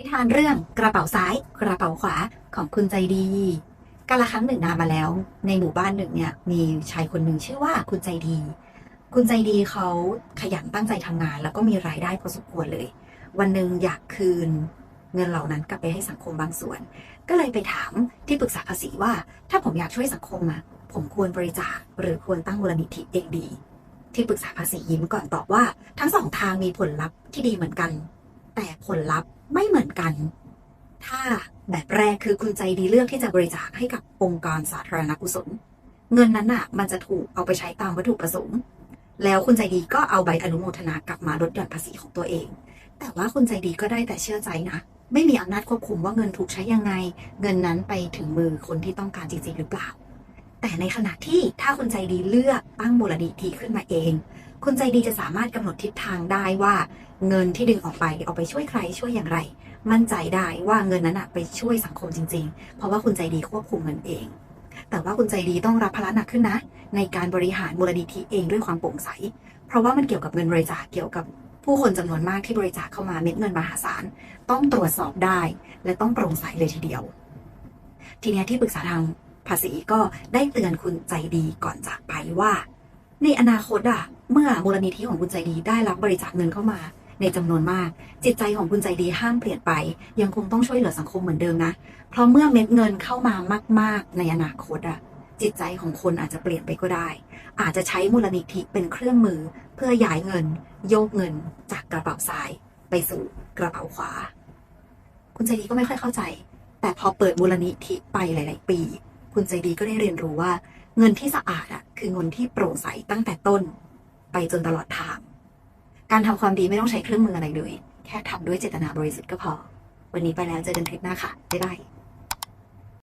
นิทานเรื่องกระเป๋าซ้ายกระเป๋าขวาของคุณใจดีกาละครั้งหนึ่งนานมาแล้ว ในหมู่บ้านหนึ่งเนี่ยมีชายคนหนึ่งชื่อว่าคุณใจดี คุณใจดีเขาขยันตั้งใจทำงาน แล้วก็มีรายได้พอสมควรเลย วันหนึ่งอยากคืนเงินเหล่านั้นกลับไปให้สังคมบางส่วน ก็เลยไปถามที่ปรึกษาภาษีว่า ถ้าผมอยากช่วยสังคมอะผมควรบริจาคหรือควรตั้งมูลนิธิเองดี ที่ปรึกษาภาษียิ้มก่อนตอบว่า ทั้งสองทางมีผลลัพธ์ที่ดีเหมือนกัน แต่ผลลัพธ์ไม่เหมือนกัน ถ้าแบบแรกคือคุณใจดีเลือกที่จะบริจาคให้กับองค์กรสาธารณกุศล เงินนั้นน่ะ มันจะถูกเอาไปใช้ตามวัตถุประสงค์ แล้วคุณใจดีก็เอาใบอนุโมทนากลับมาลดหย่อนภาษีของตัวเอง แต่ว่าคุณใจดีก็ได้แต่เชื่อใจนะไม่มีอำนาจควบคุมว่าเงินถูกใช้ยังไง เงินนั้นไปถึงมือคนที่ต้องการจริงๆหรือเปล่า แต่ในขณะที่ถ้าคุณใจดีเลือกตั้งมูลนิธิขึ้นมาเอง คุณใจดีจะสามารถกำหนดทิศทางได้ว่า เงินที่ดึงออกไปเอาไปช่วยใครช่วยอย่างไร มั่นใจได้ว่าเงินนั้นไปช่วยสังคมจริง ๆ เพราะว่าคุณใจดีควบคุมเงินเอง แต่ว่าคุณใจดีต้องรับภาระหนักขึ้นนะ ในการบริหารมูลนิธิเองด้วยความโปร่งใส เพราะว่ามันเกี่ยวกับเงินบริจาคเกี่ยวกับผู้คนจำนวนมากที่บริจาคเข้ามาเม็ดเงินมหาศาลต้องตรวจสอบได้ และต้องโปร่งใสเลยทีเดียว ทีนี้ที่ปรึกษาทาง ภาษีก็ได้เตือนคุณใจดีก่อนจากไปว่า ในอนาคตอะเมื่อมูลนิธิของคุณใจดีได้รับบริจาคเงินเข้ามา ในจำนวนมาก จิตใจของคุณใจดีห้ามเปลี่ยนไป ยังคงต้องช่วยเหลือสังคมเหมือนเดิมนะ เพราะเมื่อเม็ดเงินเข้ามามาก ๆ ในอนาคตอะจิตใจของคนอาจจะเปลี่ยนไปก็ได้ อาจจะใช้มูลนิธิเป็นเครื่องมือ เพื่อย้ายเงิน โยกเงินจากกระเป๋าซ้าย ไปสู่กระเป๋าขวา คุณใจดีก็ไม่ค่อยเข้าใจ แต่พอเปิดมูลนิธิไปหลาย ๆ ปี คุณใจดีก็ได้เรียนรู้ว่า เงินที่สะอาดอะคือเงินที่โปร่งใสตั้งแต่ต้น ไปจนตลอดทาง การทำความดีไม่ต้องใช้เครื่องมืออะไรเลย แค่ทำด้วยเจตนาบริสุทธิ์ก็พอ วันนี้ไปแล้วเจอกันคลิปหน้าค่ะบ๊ายบาย